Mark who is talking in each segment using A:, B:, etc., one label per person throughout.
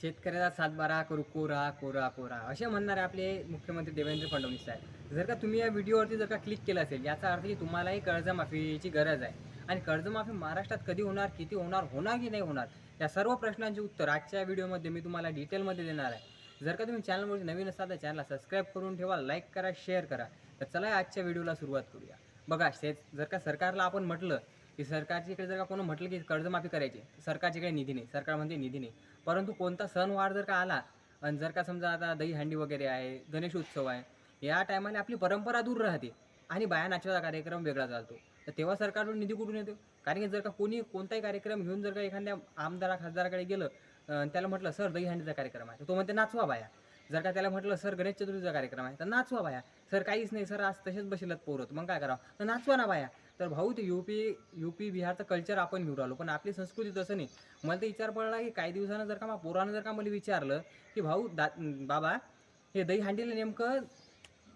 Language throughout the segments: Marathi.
A: शेतकऱ्याचा सातबारा करू कोरा कोरा कोरा. असे म्हणणारे आपले मुख्यमंत्री देवेंद्र फडणवीस साहेब. जर का तुम्ही या व्हिडिओवरती जर का क्लिक केलं असेल याचा अर्थ की तुम्हालाही कर्जमाफीची गरज आहे. आणि कर्जमाफी महाराष्ट्रात कधी होणार किती होणार होणार की नाही होणार या सर्व प्रश्नांचे उत्तर आजच्या व्हिडिओमध्ये मी तुम्हाला डिटेलमध्ये देणार आहे. जर का तुम्ही चॅनलवरती नवीन असाल तर चॅनलला सबस्क्राईब करून ठेवा लाईक करा शेअर करा. तर चला आजच्या व्हिडिओला सुरुवात करूया. बघा शेत जर का सरकारला आपण म्हटलं की सरकारच्या इकडे जर का कोणी म्हटलं की कर्जमाफी करायची सरकारच्याकडे सरकारच्या इकडे निधी नाही सरकार म्हणते निधी नाही. परंतु कोणता सणवार जर का आला आणि जर का समजा आता दहीहंडी वगैरे आहे गणेश उत्सव आहे या टायमाला आपली परंपरा दूर राहते आणि बाया नाचवाचा कार्यक्रम वेगळा चालतो. तर तेव्हा सरकारकडून निधी कुठून येतो? कारण की जर का कोणी कोणताही कार्यक्रम घेऊन जर का एखाद्या आमदारा खासदाराकडे गेलं त्याला म्हटलं सर दहीहंडीचा कार्यक्रम आहे. तर तो म्हणते नाचवा बाया. जर का त्याला म्हटलं सर गणेश चतुर्थीचा कार्यक्रम आहे. तर नाचवा बाया. सर काहीच नाही सर आज तसेच बसेलत पोरत मग काय करावं? तर नाचवा ना बाया. तर भाऊ ते यू पी यू पी बिहारचं कल्चर आपण घेऊन राहिलो. पण आपली संस्कृती तसं नाही. मला तर विचार पडला की काही दिवसानं जर का मग पोरानं जर का मला विचारलं की भाऊ दा बाबा हे दही हांडीला नेमकं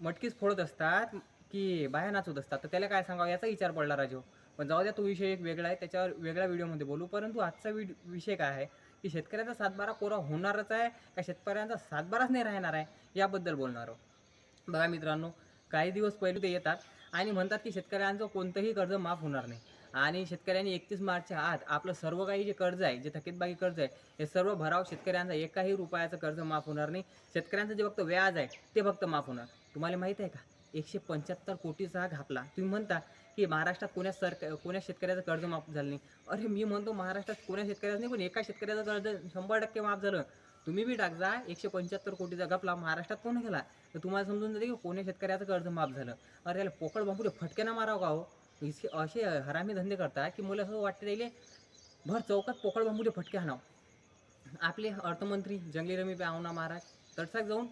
A: मटकीच फोडत असतात की बाया नाचवत असतात? तर त्याला काय सांगावं? याचा विचार पडला राजो. पण जाऊ द्या तो विषय एक वेगळा आहे. त्याच्यावर वेगळ्या व्हिडिओमध्ये बोलू. परंतु आजचा विड विषय काय आहे? की शेतकऱ्याचा सातबारा कोरा होणारच आहे का शेतकऱ्यांचा सातबाराच नाही राहणार आहे? याबद्दल बोलणार आहोत. बघा मित्रांनो काही दिवस पहिले ते येतात. आणि म्हणतात की शेतकऱ्यांचं कोणतंही कर्ज माफ होणार नाही. आणि शेतकऱ्यांनी एकतीस मार्चच्या आत आपलं सर्व काही जे कर्ज आहे जे थकीतबाकी कर्ज आहे हे सर्व भराव शेतकऱ्यांचा एकाही रुपयाचं कर्ज माफ होणार नाही. शेतकऱ्यांचं जे फक्त व्याज आहे ते फक्त माफ होणार. तुम्हाला माहीत आहे का? एकशे पंच्याहत्तर कोटीचा हा घापला. तुम्ही म्हणता की महाराष्ट्रात कोण्या सरकार कोण्या शेतकऱ्याचं कर्ज माफ झालं नाही? अरे मी म्हणतो महाराष्ट्रात कोण्या शेतकऱ्याचं नाही पण एका शेतकऱ्याचं कर्ज शंभर टक्के माफ झालं. तुम्ही बी टाक जा एकशे पंच्याहत्तर कोटीचा गपला महाराष्ट्रात कोण केला तर तुम्हाला समजून जाते की कोण्या शेतकऱ्याचं कर्ज माफ झालं. अरे त्याला पोकळ बांबुले फटके ना मारावं का हो? इतके असे हरामी धंदे करतात की मला असं वाटतं त्याले भर चौकात पोकळ बांबुले फटके हाणाव आपले अर्थमंत्री जंगली रमी पे आवना महाराज तडसाक जाऊन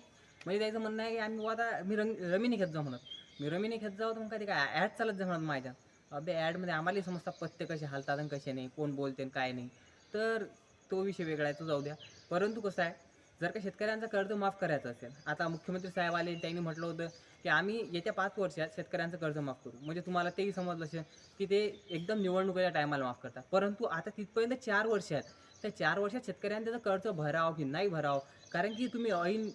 A: म्हणजे त्याचं म्हणणं आहे की आम्ही आता मी रंग रमीने घेत जाऊ म्हणत. मी रमीने घेत जाऊ तर मग काय काय ॲड चालत जा म्हणत माझ्या. अबे ॲडमध्ये आम्हालाही समजतात पत्ते कसे हालतात आणि कसे नाही कोण बोलते आणि काय नाही. तर तो विषय वेगळा आहे तो जाऊ द्या. परंतु कसं आहे जर का शेतकऱ्यांचं कर्ज माफ करायचं असेल आता मुख्यमंत्री साहेब आले त्यांनी म्हटलं होतं की आम्ही येत्या पाच वर्षात शेतकऱ्यांचं कर्ज माफ करू. म्हणजे तुम्हाला तेही समजलं असेल की ते एकदम निवडणुकीच्या टायमाला माफ करतात. परंतु आता तिथपर्यंत चार वर्ष आहेत त्या चार वर्षात शेतकऱ्यांनी त्याचं कर्ज भरावं की नाही भरावं? कारण की तुम्ही ऐन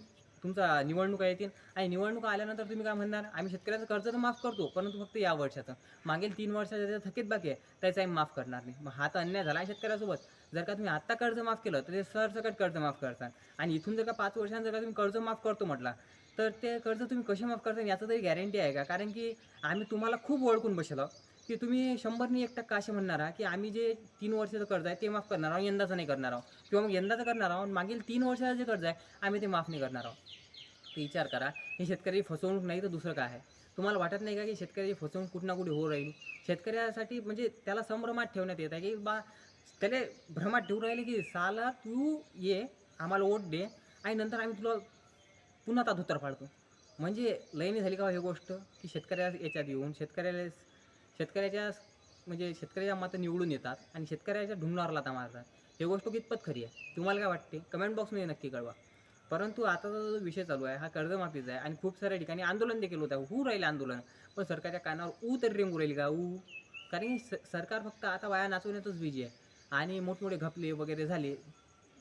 A: तुमचा निवडणुका येतील आणि निवडणुका आल्यानंतर तुम्ही काय म्हणणार? आम्ही शेतकऱ्याचं कर्ज तर माफ करतो परंतु फक्त या वर्षाचं. मागील तीन वर्षाचं ज्याचं थकीत बाकी आहे त्याचं आम्ही माफ करणार नाही. मग हा तर अन्याय झाला आहे शेतकऱ्यासोबत. जर का तुम्ही आत्ता कर्ज माफ केलं तर ते सरसकट कर्ज माफ करतात. आणि इथून जर का पाच वर्षांत जर का तुम्ही कर्ज माफ करतो म्हटला तर ते कर्ज तुम्ही कसे माफ करता याचं तरी गॅरंटी आहे का? कारण की आम्ही तुम्हाला खूप ओळखून बसलो. की तुम्ही शंभरनी एक टक्का असे म्हणणार आहात की आम्ही जे तीन वर्षाचं कर्ज आहे ते माफ करणार आहोत यंदाचं नाही करणार आहोत. किंवा मग यंदाचं करणार आहोत मागील तीन वर्षाचं जे कर्ज आहे आम्ही ते माफ नाही करणार आहोत. ते विचार करा हे शेतकरी फसवणूक नाही तर दुसरं काय आहे? तुम्हाला वाटत नाही का की शेतकऱ्याची फसवणूक कुठं ना कुठे होऊ राहील? शेतकऱ्यासाठी म्हणजे त्याला संभ्रमात ठेवण्यात येत आहे की बा त्याला भ्रमात ठेवून राहिले की साला तू ये आम्हाला वोट दे आणि नंतर आम्ही तुला पुन्हा ता धुतर फाडतो. म्हणजे लयनी झाली का हो हे गोष्ट? की शेतकऱ्याला याच्यात येऊन शेतकऱ्याला शेतकऱ्याच्या म्हणजे शेतकऱ्याच्या मतं निवडून येतात आणि शेतकऱ्याच्या ढुंगणावर लाता मारतात. हे गोष्ट कितपत खरी आहे? तुम्हाला काय वाटते? कमेंट बॉक्समध्ये नक्की कळवा. परंतु आताचा जो विषय चालू आहे हा कर्जमाफीचा आहे आणि खूप साऱ्या ठिकाणी आंदोलन देखील होत आहे. होऊ राहिले आंदोलन पण सरकारच्या कानावर ऊ तरी रेंगू राहील का? ऊ. कारण की स- सरकार फक्त आता वाया नाचवण्यातच बिजी आहे. आणि मोठमोठे घपले वगैरे झाले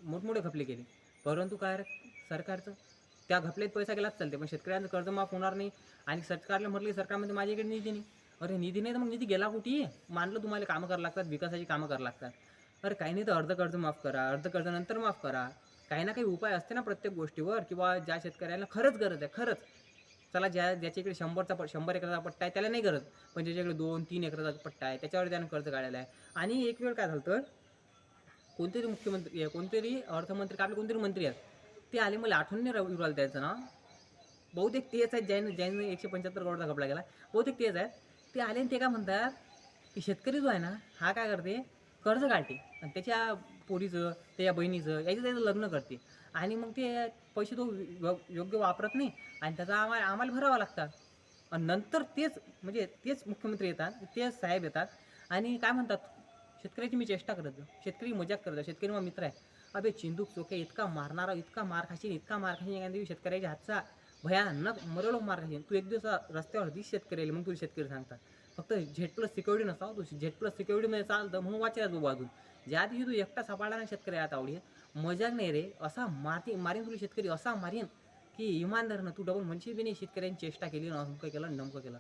A: मोठमोठे घपले केले. परंतु काय सरकारचं त्या घपलेत पैसा गेलाच चालते पण शेतकऱ्यांचं कर्ज माफ होणार नाही. आणि सरकारला म्हटलं सरकारमध्ये माझ्याकडे निधी नाही. अरे निधी नाही तर मग निधी गेला कुठे? मानलं तुम्हाला कामं करावं लागतात विकासाची कामं करावं लागतात. अरे काही नाही तर अर्ध कर्ज माफ करा अर्ध कर्ज नंतर माफ करा. काही ना काही उपाय असते ना प्रत्येक गोष्टीवर किंवा ज्या शेतकऱ्याला खरंच गरज आहे खरंच. चला ज्या ज्याच्याकडे शंभरचा पट शंभर एकराचा पट्टा आहे त्याला नाही गरज. पण ज्याच्याकडे दोन तीन एकराचा पट्टा आहे त्याच्यावर त्यानं कर्ज काढायला आहे. आणि एक वेळ काय झालं तर कोणतरी मुख्यमंत्री आहे, कोणतरी अर्थमंत्री का आपले कोणतरी मंत्री आहेत ते आले मला आठवण नाही राहू राहिलं त्याचं ना. बहुतेक तेच आहेत ज्याने ज्याने एकशे पंच्याहत्तर करोडचा घपला गेला. बहुतेक तेच आहेत. ते आले आणि ते काय म्हणतात की शेतकरी जो आहे ना हा काय करते? कर्ज काढते. आणि त्याच्या पोरीचं त्याच्या बहिणीचं याचं त्याचं लग्न करते. आणि मग ते पैसे तो योग्य वापरत नाही. आणि त्याचा आम्हाला आम्हाला भरावा लागतात आणि नंतर तेच म्हणजे तेच मुख्यमंत्री येतात तेच साहेब येतात. आणि काय म्हणतात शेतकऱ्याची मी चेष्टा करत जाऊ. शेतकरी मजाक करत जाऊ. शेतकरी मग मित्र आहे. अबे चिंदूक चोके इतका मारणारा इतका मार खाशील इतका मार खाशील एखाद्या शेतकऱ्याच्या हातचा भयानक मरलोक मार तू एक दिवस रस्त्यावर दिस शेतकरी आले, मग तुला शेतकरी सांगतात. फक्त झेड प्लस सिक्युरिटी नसावं तू. झेड प्लस सिक्युरिटीमध्ये चालतं म्हणून वाचायला तू अजून. ज्या दिवशी तू एकटा सापडला ना शेतकरी आता आवडी मजाक नाही रे. असा मारती मारीन तुला शेतकरी असा मारीन की इमानदारनं तू डबल म्हणशील बी नाही शेतकऱ्यांनी चेष्टा केली ना अमकं केलं नमकं केलं.